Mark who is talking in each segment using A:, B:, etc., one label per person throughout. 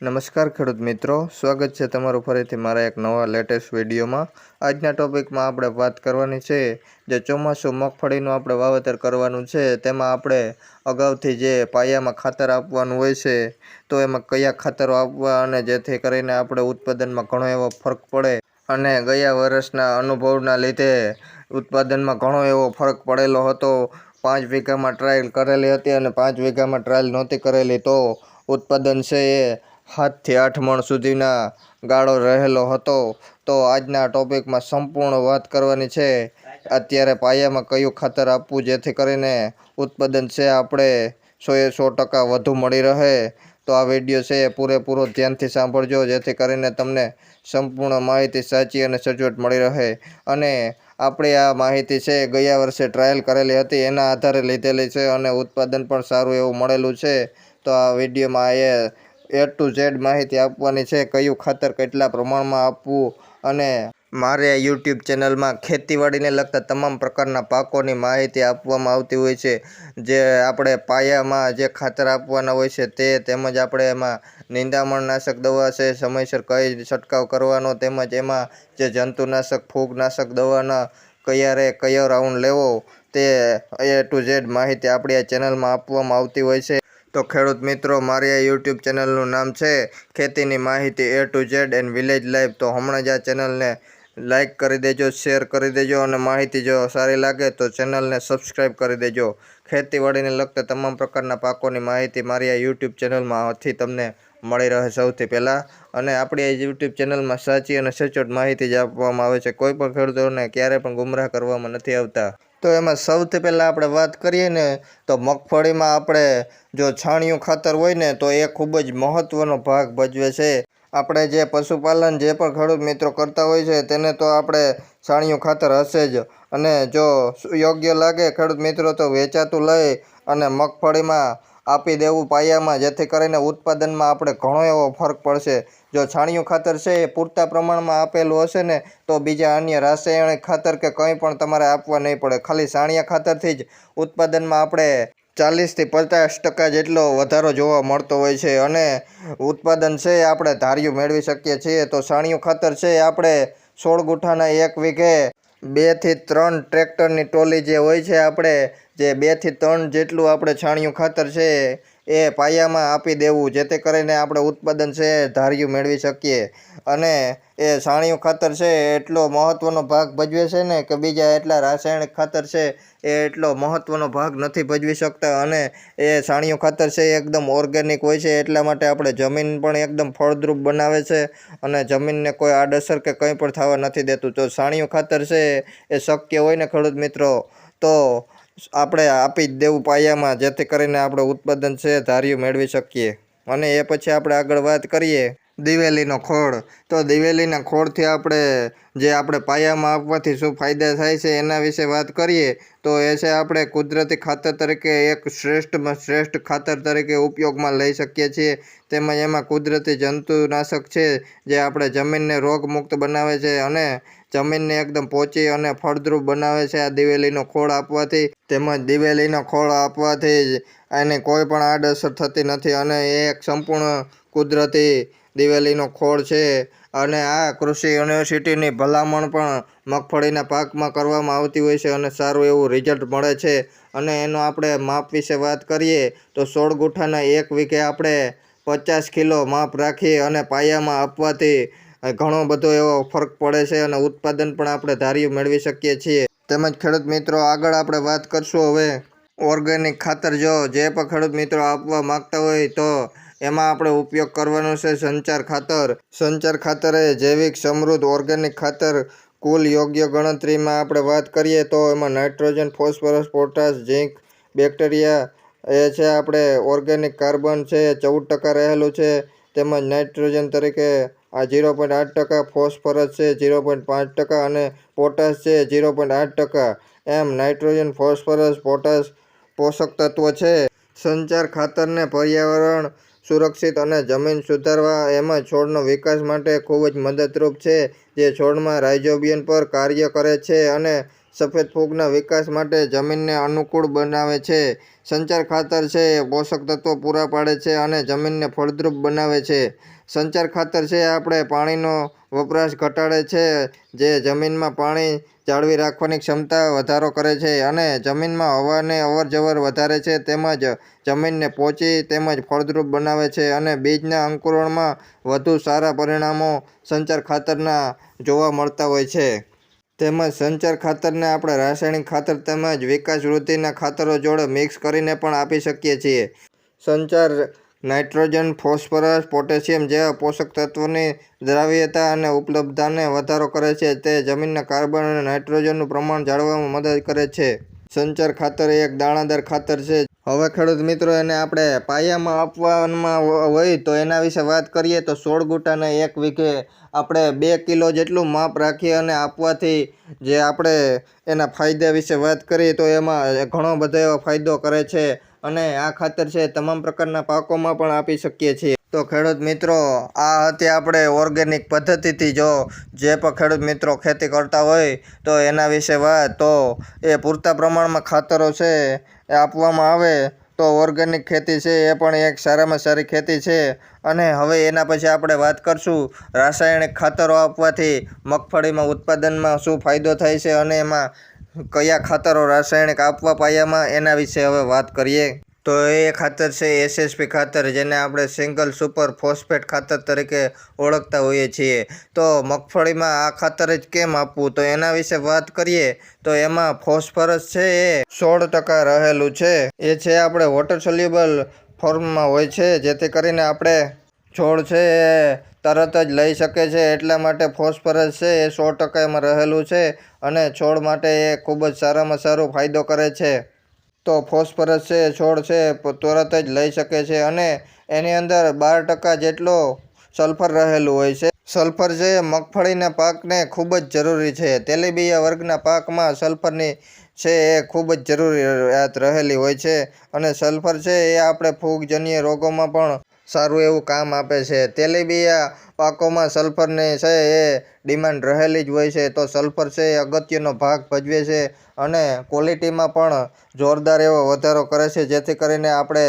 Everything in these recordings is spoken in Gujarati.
A: નમસ્કાર ખેડૂત મિત્રો, સ્વાગત છે તમારું ફરીથી મારા એક નવા લેટેસ્ટ વિડીયોમાં. આજના ટોપિકમાં આપણે વાત કરવાની છે જે ચોમાસું મગફળીનું આપણે વાવેતર કરવાનું છે. તેમાં આપણે અગાઉથી જે પાયામાં ખાતર આપવાનું હોય છે, તો એમાં કયા ખાતરો આપવા અને જેથી કરીને આપણે ઉત્પાદનમાં ઘણો એવો ફરક પડે અને ગયા વર્ષના અનુભવના લીધે ઉત્પાદનમાં ઘણો એવો ફરક પડેલો હતો. પાંચ વીઘામાં ટ્રાયલ કરેલી હતી અને પાંચ વીઘામાં ટ્રાયલ નહોતી કરેલી, તો ઉત્પાદન છે એ સાતથી આઠ મણ સુધીના ગાળો રહેલો હતો, તો આજના ટોપિકમાં સંપૂર્ણ વાત કરવાની છે. અત્યારે પાયામાં કયું ખાતર આપવું જેથી કરીને ઉત્પાદન છે આપણે સોએ સો ટકા વધુ મળી રહે. તો આ વીડિયો છે એ પૂરેપૂરો ધ્યાનથી સાંભળજો જેથી કરીને તમને સંપૂર્ણ માહિતી સાચી અને સચોટ મળી રહે. અને આપણે આ માહિતી છે ગયા વર્ષે ટ્રાયલ કરેલી હતી, એના આધારે લીધેલી છે અને ઉત્પાદન પણ સારું એવું મળેલું છે. તો આ વિડીયોમાં એ એ ટુ ઝેડ માહિતી આપવાની છે, કયું ખાતર કેટલા પ્રમાણમાં આપવું અને મારે યુટ્યુબ ચેનલમાં ખેતીવાડીને લગતા તમામ પ્રકારના પાકોની માહિતી આપવામાં આવતી હોય છે. જે આપણે પાયામાં જે ખાતર આપવાના હોય છે તે તેમજ આપણે એમાં નિંદામણનાશક દવા છે, સમયસર કઈ છંટકાવ કરવાનો તેમજ એમાં જે જંતુનાશક, ફૂગનાશક દવાના કયારે કયો રાઉન્ડ લેવો તે એ ટુ ઝેડ માહિતી આપણી આ ચેનલમાં આપવામાં આવતી હોય છે. તો ખેડૂત મિત્રો, મારી આ યુટ્યુબ ચેનલનું નામ છે ખેતીની માહિતી A to Z and village life તો હમણાં જ આ ચેનલને લાઈક કરી દેજો શેર કરી દેજો અને માહિતી જો સારી લાગે તો ચેનલને સબસ્ક્રાઈબ કરી દેજો. ખેતીવાડીને લગતા તમામ પ્રકારના પાકોની માહિતી મારી આ યુટ્યુબ ચેનલમાંથી તમને મળી રહે સૌથી પહેલાં. અને આપણી આ યુટ્યુબ ચેનલમાં સાચી અને સચોટ માહિતી જ આપવામાં આવે છે. કોઈ પણ ખેડૂતોને ક્યારેય પણ ગુમરાહ કરવામાં નથી આવતા. તો એમાં સૌથી પહેલાં આપણે વાત કરીએ ને, તો મગફળીમાં આપણે જો છાણિયું ખાતર હોય ને, તો એ ખૂબ જ મહત્ત્વનો ભાગ ભજવે છે. આપણે જે પશુપાલન જે પણ ખેડૂત મિત્રો કરતા હોય છે, તેને તો આપણે છાણિયું ખાતર હશે જ. અને જો યોગ્ય લાગે ખેડૂત મિત્રો, તો વેચાતું લઈ અને મગફળીમાં આપી દેવું પાયામાં, જેથી કરીને ઉત્પાદનમાં આપણે ઘણો એવો ફરક પડશે. જો છાણિયું ખાતર છે એ પૂરતા પ્રમાણમાં આપેલું હશે ને, તો બીજા અન્ય રાસાયણિક ખાતર કે કંઈ પણ તમારે આપવા નહીં પડે. ખાલી છાણિયા ખાતરથી જ ઉત્પાદનમાં આપણે ચાલીસથી પચાસ ટકા જેટલો વધારો જોવા મળતો હોય છે. અને ઉત્પાદન છે આપણે ધાર્યું મેળવી શકીએ છીએ. તો છાણિયું ખાતર છે આપણે સોળ ગુઠાના એક વીઘે બેથી ત્રણ ટ્રેક્ટરની ટોલી જે હોય છે આપણે, જે બેથી ત્રણ જેટલું આપણે છાણિયું ખાતર છે એ પાયામાં આપી દેવું, જેથી કરીને આપણે ઉત્પાદન છે ધાર્યું મેળવી શકીએ. અને એ છાણિયું ખાતર છે એટલો મહત્ત્વનો ભાગ ભજવે છે ને કે બીજા એટલા રાસાયણિક ખાતર છે એ એટલો મહત્ત્વનો ભાગ નથી ભજવી શકતા. અને એ છાણિયું ખાતર છે એકદમ ઓર્ગેનિક હોય છે, એટલા માટે આપણે જમીન પણ એકદમ ફળદ્રુપ બનાવે છે અને જમીનને કોઈ આડઅસર કે કંઈ પણ થવા નથી દેતું. તો છાણિયું ખાતર છે એ શક્ય હોય ને ખેડૂત મિત્રો? તો આપણે આપી જ દેવું પાયામાં, જેથી કરીને આપણે ઉત્પાદન છે ધાર્યું મેળવી શકીએ. અને એ પછી આપણે આગળ વાત કરીએ દિવેલીનો ખોળ. તો દિવેલીના ખોળથી આપણે જે આપણે પાયામાં આપવાથી શું ફાયદા થાય છે એના વિશે વાત કરીએ, તો એ છે આપણે કુદરતી ખાતર તરીકે એક શ્રેષ્ઠમાં શ્રેષ્ઠ ખાતર તરીકે ઉપયોગમાં લઈ શકીએ છીએ. તેમજ એમાં કુદરતી જંતુનાશક છે, જે આપણે જમીનને રોગમુક્ત બનાવે છે અને જમીનને એકદમ પોચી અને ફળદ્રુપ બનાવે છે આ દિવેલીનો ખોળ આપવાથી, તેમજ દિવેલીનો ખોળ આપવાથી જ એની કોઈ પણ આડઅસર થતી નથી અને એ એક સંપૂર્ણ કુદરતી દિવેલીનો ખોળ છે. અને આ કૃષિ યુનિવર્સિટીની ભલામણ પણ મગફળીના પાકમાં કરવામાં આવતી હોય છે અને સારું એવું રિઝલ્ટ મળે છે. અને એનો આપણે માપ વિશે વાત કરીએ, તો સોળ ગુઠાના એક વીઘે આપણે પચાસ કિલો માપ રાખી અને પાયામાં આપવાથી ઘણો બધો એવો ફરક પડે છે અને ઉત્પાદન પણ આપણે ધાર્યું મેળવી શકીએ છીએ. તેમજ ખેડૂત મિત્રો, આગળ આપણે વાત કરશું હવે. ઓર્ગેનિક ખાતર જો જે પણ ખેડૂત મિત્રો આપવા માગતા હોય તો એમાં આપણે ઉપયોગ કરવાનો છે સંચાર ખાતર. સંચાર ખાતર એ જૈવિક સમૃદ્ધ ઓર્ગેનિક ખાતર કુલ યોગ્ય ગણતરીમાં આપણે વાત કરીએ તો એમાં nitrogen, phosphorus, potash, zinc, bacteria એ છે આપણે ઓર્ગેનિક કાર્બન છે, ચૌદ ટકા રહેલું છે. તેમજ નાઇટ્રોજન તરીકે આ ઝીરો પોઈન્ટ આઠ ટકા ફોસ્ફરસ છે ઝીરો પોઈન્ટ પાંચ ટકા અને પોટાશ છે ઝીરો પોઈન્ટ આઠ ટકા. એમ, નાઇટ્રોજન, ફોસ્ફરસ, પોટાશ પોષક તત્વો છે. સંચાર ખાતરને પર્યાવરણ સુરક્ષિત અને જમીન સુધારવા એમ છોડનો વિકાસ માટે ખૂબ જ મદદરૂપ છે, જે છોડમાં રાઇઝોબિયન પર કાર્ય કરે છે અને સફેદ ફૂગના વિકાસ માટે જમીનને અનુકૂળ બનાવે છે. સંચાર ખાતર છે એ પોષક તત્વો પૂરા પાડે છે અને જમીનને ફળદ્રુપ બનાવે છે. સંચાર ખાતર છે આપણે પાણીનો વપરાશ ઘટાડે છે, જે જમીનમાં પાણી જાળવી રાખવાની ક્ષમતા વધારો કરે છે અને જમીનમાં હવાને અવરજવર વધારે છે, તેમજ જમીનને પોચી તેમજ ફળદ્રુપ બનાવે છે અને બીજના અંકુરણમાં વધુ સારા પરિણામો સંચાર ખાતરના જોવા મળતા હોય છે. તેમજ સંચાર ખાતરને આપણે રાસાયણિક ખાતર તેમજ વિકાસ વૃદ્ધિના ખાતરો જોડે મિક્સ કરીને પણ આપી શકીએ છીએ. સંચાર નાઇટ્રોજન, ફોસ્ફરસ, પોટેશિયમ જેવા પોષક તત્વોની દ્રાવ્યતા અને ઉપલબ્ધતાને વધારો કરે છે, તે જમીનના કાર્બન અને નાઇટ્રોજનનું પ્રમાણ જાળવવામાં મદદ કરે છે. સંચાર ખાતર એક દાણાદાર ખાતર છે. હવે ખેડૂત મિત્રો, એને આપણે પાયામાં આપવામાં હોય તો એના વિશે વાત કરીએ તો સોળ ગુટાના એક વીઘે આપણે બે કિલો જેટલું માપ રાખી અને આપવાથી જે આપણે એના ફાયદા વિશે વાત કરીએ તો એમાં ઘણો બધો એવો ફાયદો કરે છે. અને આ ખાતર છે તમામ પ્રકારના પાકોમાં પણ આપી શકીએ છીએ. તો ખેડૂત મિત્રો, આ હતી આપણે ઓર્ગેનિક પદ્ધતિથી જો જે પણ ખેડૂત મિત્રો ખેતી કરતા હોય તો એના વિશે વાત. તો એ પૂરતા પ્રમાણમાં ખાતરો છે એ આપવામાં આવે તો ઓર્ગેનિક ખેતી છે એ પણ એક સારામાં સારી ખેતી છે. અને હવે એના પછી આપણે વાત કરશું રાસાયણિક ખાતરો આપવાથી મગફળીમાં ઉત્પાદનમાં શું ફાયદો થાય છે અને એમાં કયા ખાતરો રાસાયણિક આપવા પાયામાં, એના વિશે હવે વાત કરીએ. તો એ ખાતર છે એસએસપી ખાતર, જેને આપણે સિંગલ સુપર ફોસ્ફેટ ખાતર તરીકે ઓળખતા હોઈએ છીએ. તો મગફળીમાં આ ખાતર જ કેમ આપવું? તો એના વિશે વાત કરીએ. તો એમાં ફોસ્ફરસ છે એ સોળ ટકા રહેલું છે. એ છે આપણે વોટર સોલ્યુબલ ફોર્મમાં હોય છે, જેથી કરીને આપણે છોડ છે એ તરત જ લઈ શકે છે એટલા માટે ફોસ્ફરસ છે એ સો ટકા એમાં રહેલું છે અને છોડ માટે એ ખૂબ જ સારામાં સારો ફાયદો કરે છે. તો ફોસ્ફરસ છે છોડ છે તરત જ લઈ શકે છે અને એની અંદર બાર ટકા જેટલો સલ્ફર રહેલું હોય છે. સલ્ફર એ મગફળીના પાકને ખૂબ જ જરૂરી છે. તેલીબિયા વર્ગના પાકમાં સલ્ફરની છે એ ખૂબ જ જરૂરિયાત રહેલી હોય છે અને સલ્ફર છે એ આપણે ફૂગજન્ય રોગોમાં પણ સારું એવું કામ આપે છે. તેલીબિયા પાકોમાં સલ્ફરની છે એ ડિમાન્ડ રહેલી જ હોય છે. તો સલ્ફર છે એ અગત્યનો ભાગ ભજવે છે અને ક્વોલિટીમાં પણ જોરદાર એવો વધારો કરે છે. જેથી કરીને આપણે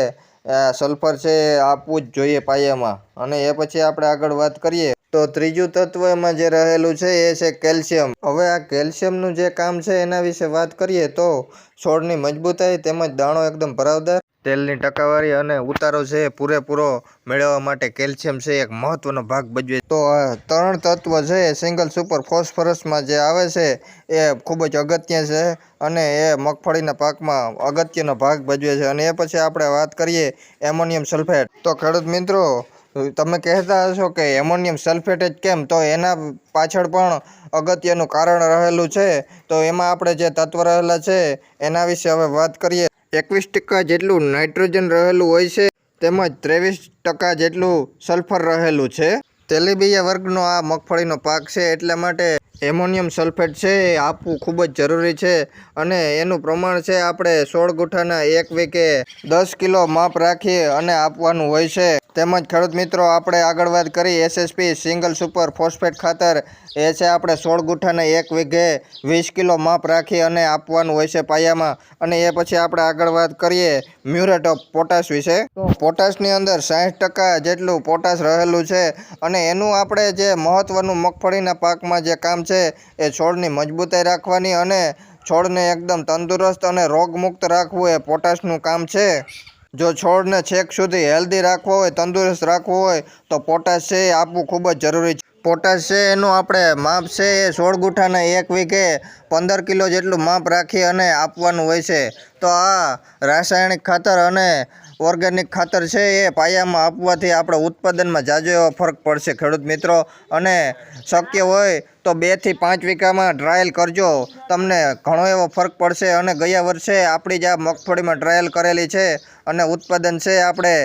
A: સલ્ફર છે એ આપવું જ જોઈએ પાયામાં. અને એ પછી આપણે આગળ વાત કરીએ તો ત્રીજું તત્વ એમાં જે રહેલું છે એ છે કેલ્શિયમ. હવે આ કેલ્શિયમનું જે કામ છે એના વિશે વાત કરીએ તો છોડની મજબૂતાઈ તેમજ દાણો એકદમ ભરાવદાર તેલની ટકાવારી અને ઉતારો છે પૂરેપૂરો મેળવવા માટે કેલ્શિયમ છે એક મહત્વનો ભાગ ભજવે તો આ ત્રણ તત્વ છે સિંગલ સુપર ફોસ્ફરસમાં જે આવે છે એ ખૂબ જ અગત્ય છે અને એ મગફળીના પાકમાં અગત્યનો ભાગ ભજવે છે. અને એ પછી આપણે વાત કરીએ એમોનિયમ સલ્ફેટ. તો ખેડૂત મિત્રો, તમે કહેતા હશો કે એમોનિયમ સલ્ફેટ જ કેમ? તો એના પાછળ પણ અગત્યનું કારણ રહેલું છે. તો એમાં આપણે જે તત્વ રહેલા છે એના વિશે હવે વાત કરીએ. એકવીસ ટકા જેટલું નાઇટ્રોજન રહેલું હોય છે, તેમજ ત્રેવીસ ટકા જેટલું સલ્ફર રહેલું છે. તેલીબિયા વર્ગનો આ મગફળીનો પાક છે, એટલા માટે એમોનિયમ સલ્ફેટ છે, એ આપવું ખૂબ જ જરૂરી છે અને એનું પ્રમાણ છે આપણે સોળ ગુઠાના એક વીકે દસ કિલો માપ રાખી અને આપવાનું હોય છે. તેમજ ખેડૂત મિત્રો, આપણે આગળ વાત કરી એસએસપી સિંગલ સુપર ફોસ્ફેટ ખાતર. એ છે આપણે સોળ ગુઠ્ઠાને એક વીઘે વીસ કિલો માપ રાખી અને આપવાનું હોય છે પાયામાં. અને એ પછી આપણે આગળ વાત કરીએ મ્યુરેટ ઓફ પોટાશ વિશે. તો પોટાશની અંદર સાઠ ટકા જેટલું પોટાશ રહેલું છે અને એનું આપણે જે મહત્ત્વનું મગફળીના પાકમાં જે કામ છે, એ છોડની મજબૂતાઈ રાખવાની અને છોડને એકદમ તંદુરસ્ત અને રોગમુક્ત રાખવું એ પોટાશનું કામ છે. જો છોડને છેક સુધી હેલ્ધી રાખવો હોય, તંદુરસ્ત રાખવો હોય, તો પોટાશ છે એ આપવું ખૂબ જ જરૂરી છે. પોટાશ છે એનું આપણે માપ છે એ સોળ ગુઠાના એક વીઘે પંદર કિલો જેટલું માપ રાખી અને આપવાનું હોય છે. તો આ રાસાયણિક ખાતર અને ઓર્ગેનિક ખાતર છે એ પાયામાં આપવાથી આપણે ઉત્પાદનમાં જાજો એવો ફરક પડશે, ખેડૂત મિત્રો. અને શક્ય હોય તો બેથી પાંચ વીઘામાં ટ્રાયલ કરજો. તમને ઘણો એવો ફરક પડશે અને ગયા વર્ષે આપણી જ મગફળીમાં ટ્રાયલ કરેલી છે અને ઉત્પાદન છે આપણે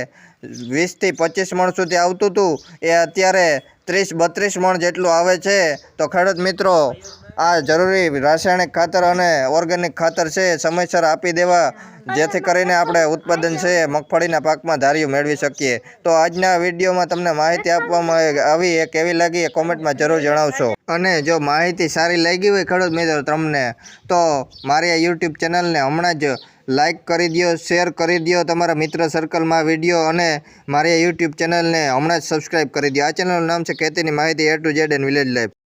A: વીસથી પચીસ મણ સુધી આવતું હતું. એ અત્યારે ત્રીસ, બત્રીસ મણ જેટલું આવે છે. તો ખેડૂત મિત્રો આ જરૂરી રાસાયણિક ખાતર અને ઓર્ગેનિક ખાતર છે સમયસર આપી દેવા, જેથી કરીને આપણે ઉત્પાદન છે મગફળીના પાકમાં ધાર્યું મેળવી શકીએ. તો આજના વિડીયોમાં તમને માહિતી આપવામાં આવી, એ કેવી લાગી, એ કોમેન્ટમાં જરૂર જણાવશો. અને જો માહિતી સારી લાગી હોય, ખેડૂત મિત્રો, તમને, તો મારી આ યુટ્યુબ ચેનલને હમણાં જ લાઇક કરી દો શેર કરી દો તમારા મિત્ર સર્કલમાં વીડિયો અને મારી યુટ્યુબ ચેનલને હમણાં જ સબસ્ક્રાઈબ કરી દો આ ચેનલનું નામ છે, ખેતીની માહિતી A to Z and village life